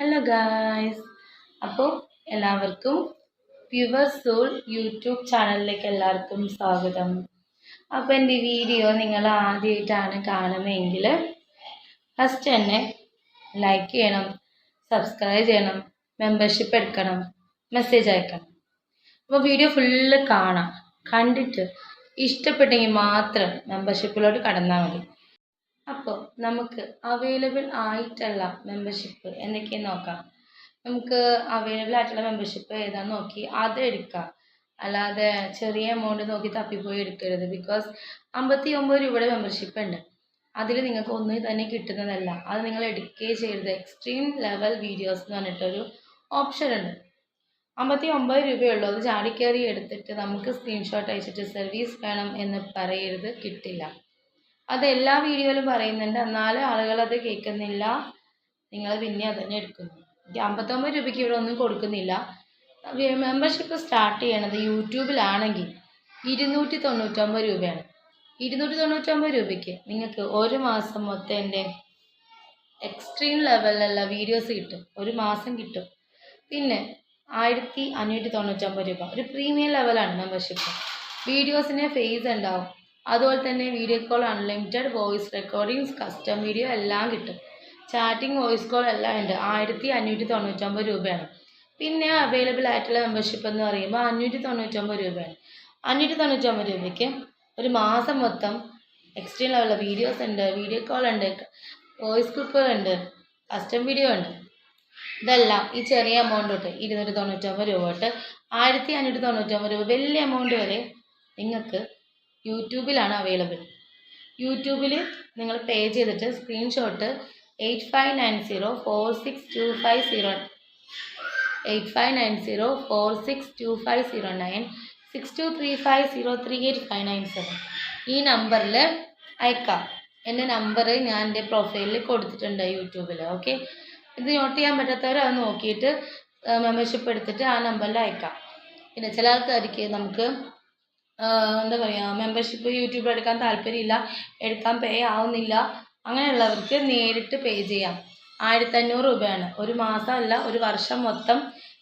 Hello guys അപ്പോൾ എല്ലാവർക്കും pure soul YouTube ചാനലിലേക്ക് എല്ലാവർക്കും സ്വാഗതം. അപ്പോൾ എന്റെ വീഡിയോ നിങ്ങൾ ആദ്യമായിട്ടാണ് കാണുന്നതെങ്കിൽ ഫസ്റ്റ് തന്നെ ലൈക്ക് ചെയ്യണം സബ്സ്ക്രൈബ് ചെയ്യണം മെമ്പർഷിപ്പ് എടുക്കണം മെസ്സേജ് അയക്കണം. അപ്പോൾ വീഡിയോ ഫുള്ള് കാണാം. കണ്ടിട്ട് ഇഷ്ടപ്പെട്ടെങ്കിൽ മാത്രം മെമ്പർഷിപ്പിലോട്ട് കടന്നാൽ മതി. അപ്പോൾ നമുക്ക് അവൈലബിൾ ആയിട്ടുള്ള മെമ്പർഷിപ്പ് എന്തൊക്കെ നോക്കാം? നമുക്ക് അവൈലബിൾ ആയിട്ടുള്ള മെമ്പർഷിപ്പ് ഏതാണെന്ന് നോക്കി അത് എടുക്കാം. അല്ലാതെ ചെറിയ എമൗണ്ട് നോക്കി തപ്പിപ്പോയി എടുക്കരുത്. ബിക്കോസ് അമ്പത്തി ഒമ്പത് രൂപയുടെ മെമ്പർഷിപ്പ് ഉണ്ട്. അതിൽ നിങ്ങൾക്ക് ഒന്നും തന്നെ കിട്ടുന്നതല്ല. അത് നിങ്ങൾ എടുക്കുകയും ചെയ്യരുത്. എക്സ്ട്രീം ലെവൽ വീഡിയോസ് എന്ന് പറഞ്ഞിട്ടൊരു ഓപ്ഷൻ ഉണ്ട്. അമ്പത്തി ഒമ്പത് രൂപയുള്ളൂ. അത് ചാടിക്കയറി എടുത്തിട്ട് നമുക്ക് സ്ക്രീൻഷോട്ട് അയച്ചിട്ട് സർവീസ് വേണം എന്ന് പറയരുത്. കിട്ടില്ല. അത് എല്ലാ വീഡിയോയിലും പറയുന്നുണ്ട്. എന്നാലും ആളുകൾ അത് കേൾക്കുന്നില്ല. നിങ്ങൾ പിന്നെ അത് തന്നെ എടുക്കുന്നു. അമ്പത്തൊമ്പത് രൂപയ്ക്ക് ഇവിടെ ഒന്നും കൊടുക്കുന്നില്ല. മെമ്പർഷിപ്പ് സ്റ്റാർട്ട് ചെയ്യണത് യൂട്യൂബിലാണെങ്കിൽ ഇരുന്നൂറ്റി തൊണ്ണൂറ്റൊമ്പത് രൂപയാണ്. ഇരുന്നൂറ്റി തൊണ്ണൂറ്റൊമ്പത് രൂപയ്ക്ക് നിങ്ങൾക്ക് ഒരു മാസം മൊത്തം എന്റെ എക്സ്ട്രീം ലെവലിലുള്ള വീഡിയോസ് കിട്ടും. ഒരു മാസം കിട്ടും. പിന്നെ ആയിരത്തി അഞ്ഞൂറ്റി തൊണ്ണൂറ്റൊമ്പത് രൂപ. ഒരു പ്രീമിയം ലെവലാണ് മെമ്പർഷിപ്പ് വീഡിയോസിന് ഫേസ് ഉണ്ടാവും. അതുപോലെ തന്നെ video call unlimited voice recordings custom video എല്ലാം കിട്ടും. ചാറ്റിംഗ് വോയിസ് കോൾ എല്ലാം ഉണ്ട്. ആയിരത്തി അഞ്ഞൂറ്റി തൊണ്ണൂറ്റൊമ്പത് രൂപയാണ്. പിന്നെ അവൈലബിൾ ആയിട്ടുള്ള മെമ്പർഷിപ്പ് എന്ന് പറയുമ്പോൾ അഞ്ഞൂറ്റി തൊണ്ണൂറ്റൊമ്പത് രൂപയാണ്. അഞ്ഞൂറ്റി തൊണ്ണൂറ്റൊമ്പത് രൂപയ്ക്ക് ഒരു മാസം മൊത്തം എക്സ്ട്രീം ലെവലിലെ വീഡിയോസ് ഉണ്ട് വീഡിയോ കോൾ ഉണ്ട് വോയിസ് ക്ലിപ്പുകളുണ്ട് കസ്റ്റം വീഡിയോ ഉണ്ട്. ഇതെല്ലാം ഈ ചെറിയ എമൗണ്ട് തൊട്ട് ഇരുന്നൂറ്റി തൊണ്ണൂറ്റൊമ്പത് രൂപ തൊട്ട് ആയിരത്തി അഞ്ഞൂറ്റി തൊണ്ണൂറ്റൊമ്പത് രൂപ. വലിയ എമൗണ്ട് വരെ നിങ്ങൾക്ക് യൂട്യൂബിലാണ് അവൈലബിൾ. യൂട്യൂബിൽ നിങ്ങൾ പേ ചെയ്തിട്ട് screenshot eight five nine zero four six two five zero eight five nine zero four six two five zero nine six two three five zero three eight five nine seven ഈ നമ്പറിൽ അയക്കാം. എന്റെ number ഞാൻ എന്റെ പ്രൊഫൈലിൽ കൊടുത്തിട്ടുണ്ട് യൂട്യൂബിൽ okay ഇത് നോട്ട് ചെയ്യാൻ പറ്റാത്തവർ അത് നോക്കിയിട്ട് മെമ്പർഷിപ്പ് എടുത്തിട്ട് ആ നമ്പറിൽ അയക്കാം. പിന്നെ ചില ആൾക്കാർക്ക് നമുക്ക് എന്താ പറയുക മെമ്പർഷിപ്പ് യൂട്യൂബിൽ എടുക്കാൻ താല്പര്യമില്ല എടുക്കാൻ പേ ആവുന്നില്ല അങ്ങനെയുള്ളവർക്ക് നേരിട്ട് പേ ചെയ്യാം. ആയിരത്തഞ്ഞൂറ് രൂപയാണ്. ഒരു മാസമല്ല ഒരു വർഷം മൊത്തം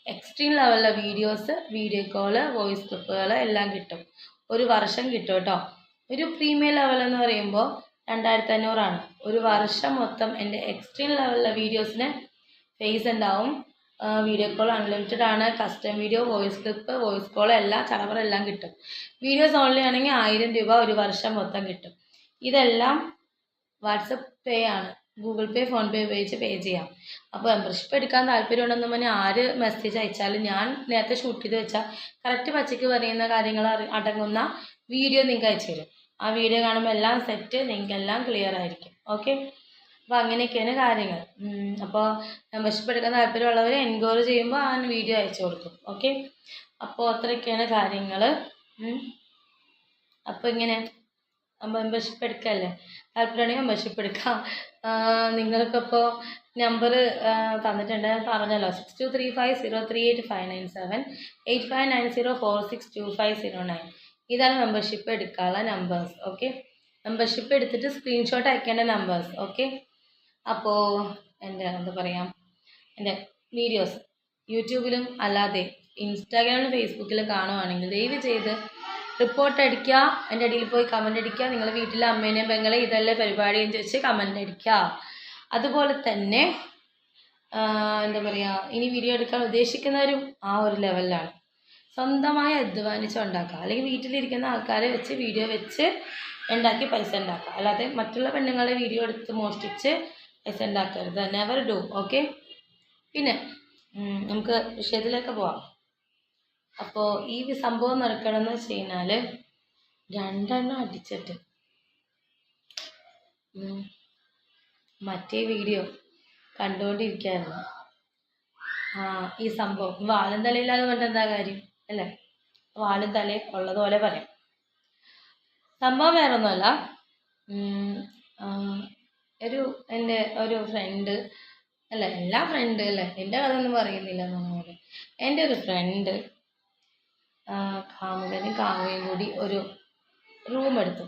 എക്സ്ട്രീം ലെവലിലെ വീഡിയോസ് വീഡിയോ കോൾ വോയിസ് ക്ലിപ്പുകൾ എല്ലാം കിട്ടും. ഒരു വർഷം കിട്ടും കേട്ടോ. ഒരു പ്രീമിയം ലെവൽ എന്ന് പറയുമ്പോൾ രണ്ടായിരത്തി അഞ്ഞൂറാണ് ഒരു വർഷം മൊത്തം എന്റെ എക്സ്ട്രീം ലെവലിലെ വീഡിയോസിന് ഫേസ് ഉണ്ടാവും. വീഡിയോ കോൾ അൺലിമിറ്റഡ് ആണ്. Custom video voice clip voice call എല്ലാം ചടവർ എല്ലാം കിട്ടും. വീഡിയോസ് ഓൺലി ആണെങ്കിൽ ആയിരം രൂപ ഒരു വർഷം മൊത്തം കിട്ടും. ഇതെല്ലാം വാട്സപ്പ് പേ ആണ്. ഗൂഗിൾ പേ ഫോൺ പേ ഉപയോഗിച്ച് പേ ചെയ്യാം. അപ്പോൾ മെമ്പർഷിപ്പ് എടുക്കാൻ താല്പര്യമുണ്ടെന്ന് പറഞ്ഞാൽ ആര് മെസ്സേജ് അയച്ചാലും ഞാൻ നേരത്തെ ഷൂട്ട് ചെയ്ത് വെച്ചാൽ കറക്റ്റ് പച്ചയ്ക്ക് പറയുന്ന കാര്യങ്ങൾ അടങ്ങുന്ന വീഡിയോ നിങ്ങൾക്ക് അയച്ചു തരും ആ വീഡിയോ കാണുമ്പോൾ എല്ലാം സെറ്റ് നിങ്ങൾക്ക് എല്ലാം ക്ലിയർ ആയിരിക്കും. ഓക്കെ അപ്പോൾ അങ്ങനെയൊക്കെയാണ് കാര്യങ്ങൾ. അപ്പോൾ മെമ്പർഷിപ്പ് എടുക്കാൻ താല്പര്യമുള്ളവർ എൻക്വയറി ചെയ്യുമ്പോൾ ആ വീഡിയോ അയച്ചു കൊടുക്കും. ഓക്കെ അപ്പോൾ അത്രയൊക്കെയാണ് കാര്യങ്ങൾ അപ്പോൾ ഇങ്ങനെ മെമ്പർഷിപ്പ് എടുക്കല്ലേ താല്പര്യമാണെങ്കിൽ മെമ്പർഷിപ്പ് എടുക്കാം നിങ്ങൾക്കിപ്പോൾ നമ്പർ തന്നിട്ടുണ്ട് പറഞ്ഞല്ലോ six two three five zero three eight five nine seven eight five nine zero four six two five zero nine ഇതാണ് മെമ്പർഷിപ്പ് എടുക്കാനുള്ള നമ്പേഴ്സ് ഓക്കെ മെമ്പർഷിപ്പ് എടുത്തിട്ട് സ്ക്രീൻഷോട്ട് അയക്കേണ്ട നമ്പേഴ്സ് ഓക്കെ അപ്പോൾ എന്റെ എന്താ പറയുക എന്റെ വീഡിയോസ് യൂട്യൂബിലും അല്ലാതെ ഇൻസ്റ്റാഗ്രാമിലും ഫേസ്ബുക്കിലും കാണുവാണെങ്കിൽ ദയവ് ചെയ്ത് റിപ്പോർട്ട് അടിക്കുക എന്റെ അടിയിൽ പോയി കമന്റ് അടിക്കുക നിങ്ങളെ വീട്ടിലെ അമ്മേനെയും പെങ്ങളെ ഇതല്ല പരിപാടി എന്ന് ചോദിച്ച് കമന്റ് അടിക്കുക അതുപോലെ തന്നെ എന്താ പറയുക ഇനി വീഡിയോ എടുക്കാൻ ഉദ്ദേശിക്കുന്നവരും ആ ഒരു ലെവലിലാണ് സ്വന്തമായി അധ്വാനിച്ച് ഉണ്ടാക്കുക. അല്ലെങ്കിൽ വീട്ടിലിരിക്കുന്ന ആൾക്കാരെ വെച്ച് വീഡിയോ വെച്ച് ഉണ്ടാക്കി പൈസ ഉണ്ടാക്കുക. അല്ലാതെ മറ്റുള്ള പെണ്ണുങ്ങളെ വീഡിയോ എടുത്ത് മോഷ്ടിച്ച് പൈസ ഉണ്ടാക്കരുത് നെവർ ഡു ഓക്കെ പിന്നെ നമുക്ക് വിഷയത്തിലേക്ക് പോവാം. അപ്പോൾ ഈ സംഭവം നടക്കണമെന്ന് വെച്ച് കഴിഞ്ഞാൽ രണ്ടെണ്ണം അടിച്ചിട്ട് മറ്റേ വീഡിയോ കണ്ടുകൊണ്ടിരിക്കുകയായിരുന്നു ആ ഈ സംഭവം. വാലും തലയില്ലാതെ കൊണ്ട് എന്താ കാര്യം അല്ലേ? വാലും തല ഉള്ളതുപോലെ പറയാം. സംഭവം വേറെ ഒന്നുമല്ല ഒരു എന്റെ ഒരു ഫ്രണ്ട് അല്ല എല്ലാ ഫ്രണ്ട് അല്ലേ എന്റെ കഥ ഒന്നും പറയുന്നില്ല നമ്മൾ എന്റെ ഒരു ഫ്രണ്ട് കാമുകനും കാമുകയും കൂടി ഒരു റൂം എടുത്തു.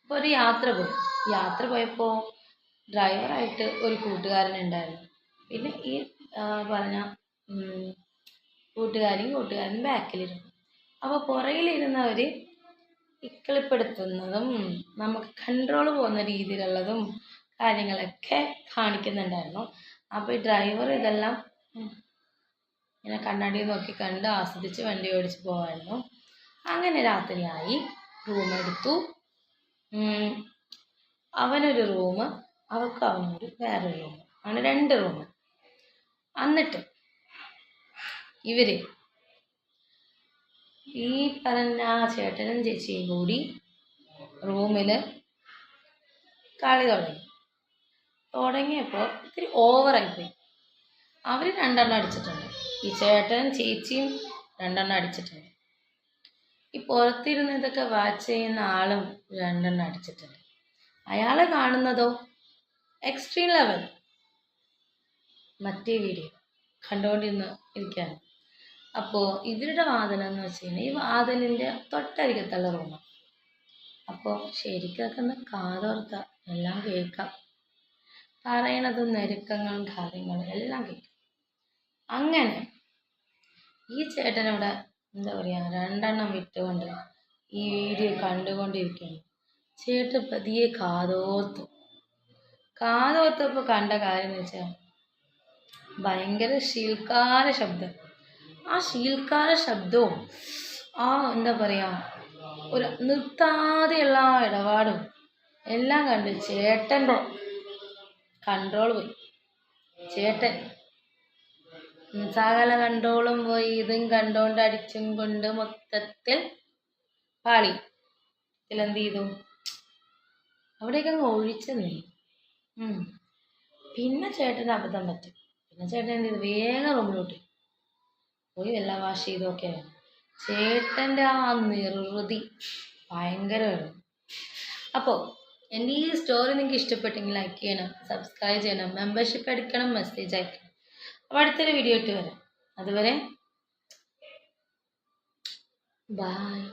അപ്പോൾ ഒരു യാത്ര പോയി. യാത്ര പോയപ്പോൾ ഡ്രൈവറായിട്ട് ഒരു കൂട്ടുകാരൻ ഉണ്ടായിരുന്നു. പിന്നെ ഈ പറഞ്ഞ കൂട്ടുകാരിയും കൂട്ടുകാരനും ബാക്കിലിരുന്നു അപ്പോൾ പുറകിലിരുന്നവർ ഇക്കിളിപ്പെടുത്തുന്നതും നമുക്ക് കൺട്രോൾ പോകുന്ന രീതിയിലുള്ളതും കാര്യങ്ങളൊക്കെ കാണിക്കുന്നുണ്ടായിരുന്നു. അപ്പോൾ ഈ ഡ്രൈവർ ഇതെല്ലാം ഇങ്ങനെ കണ്ണാടി നോക്കി കണ്ട് ആസ്വദിച്ച് വണ്ടി ഓടിച്ച് പോകായിരുന്നു അങ്ങനെ രാത്രിയായി. റൂം എടുത്തു. അവനൊരു റൂം അവൾക്ക് അവനൊരു വേറൊരു റൂം അങ്ങനെ രണ്ട് റൂം എന്നിട്ട് ഇവർ ഈ പറഞ്ഞ ചേട്ടനും ചേച്ചിയും കൂടി റൂമിൽ കളി തുടങ്ങി. തുടങ്ങിയപ്പോൾ ഇത്തിരി ഓവറായിപ്പോയി അവർ രണ്ടെണ്ണം അടിച്ചിട്ടുണ്ട്. ഈ ചേട്ടനും ചേച്ചിയും രണ്ടെണ്ണം അടിച്ചിട്ടുണ്ട്. ഈ പുറത്തിരുന്ന് ഇതൊക്കെ വാച്ച് ചെയ്യുന്ന ആളും രണ്ടെണ്ണം അടിച്ചിട്ടുണ്ട്. അയാളെ കാണുന്നതോ? എക്സ്ട്രീം ലെവൽ മറ്റേ വീഡിയോ കണ്ടുകൊണ്ടിരുന്ന് ഇരിക്കുകയാണ് അപ്പോൾ ഇവരുടെ വാതിൽ എന്ന് വെച്ച് കഴിഞ്ഞാൽ ഈ വാതിലിന്റെ തൊട്ടരികത്തുള്ള റൂമാണ് അപ്പോൾ ശരിക്കൊക്കെ ഒന്ന് കാതോർത്ത എല്ലാം കേൾക്കാം. പറയണതും ഞെരുക്കങ്ങളും കാര്യങ്ങളും എല്ലാം കേൾക്കാം. അങ്ങനെ ഈ ചേട്ടൻ ചേട്ടനിവിടെ എന്താ പറയുക രണ്ടെണ്ണം വിട്ടുകൊണ്ട് ഈ വീഡിയോ കണ്ടുകൊണ്ടിരിക്കുകയാണ് ചേട്ടൻ പതിയെ കാതോർത്തു. കാതോർത്തപ്പോൾ കണ്ട കാര്യം എന്ന് വെച്ചാൽ ഭയങ്കര ശീൽക്കാര ശബ്ദം. ആ ശീൽക്കാര ശബ്ദവും ആ എന്താ പറയുക ഒരു നിർത്താതെയുള്ള ആ ഇടപാടും എല്ലാം കണ്ട് ചേട്ടന്റെ കൺട്രോൾ പോയി. ചേട്ടൻ സകല കൺട്രോളും പോയി ഇതും കണ്ടോണ്ട് അടിച്ചും കൊണ്ട് മൊത്തത്തിൽ പാളി. ഇതിലെന്ത് ചെയ്തു? അവിടേക്ക് അങ്ങ് ഒഴിച്ചു നീ പിന്നെ ചേട്ടന് അബദ്ധം പറ്റും. പിന്നെ ചേട്ടൻ എന്ത് ചെയ്തു? വേഗം റൂമിലോട്ട് പോയി. വല്ല വാഷ് ചെയ്തൊക്കെ ചേട്ടന്റെ ആ നിർവൃതി ഭയങ്കരമായിരുന്നു അപ്പോൾ എന്റെ ഈ സ്റ്റോറി നിങ്ങൾക്ക് ഇഷ്ടപ്പെട്ടെങ്കിൽ ലൈക്ക് ചെയ്യണം സബ്സ്ക്രൈബ് ചെയ്യണം മെമ്പർഷിപ്പ് എടുക്കണം മെസ്സേജ് അയക്കണം. അപ്പോൾ അടുത്തൊരു വീഡിയോ ഇട്ട് വരാം. അതുവരെ ബായ്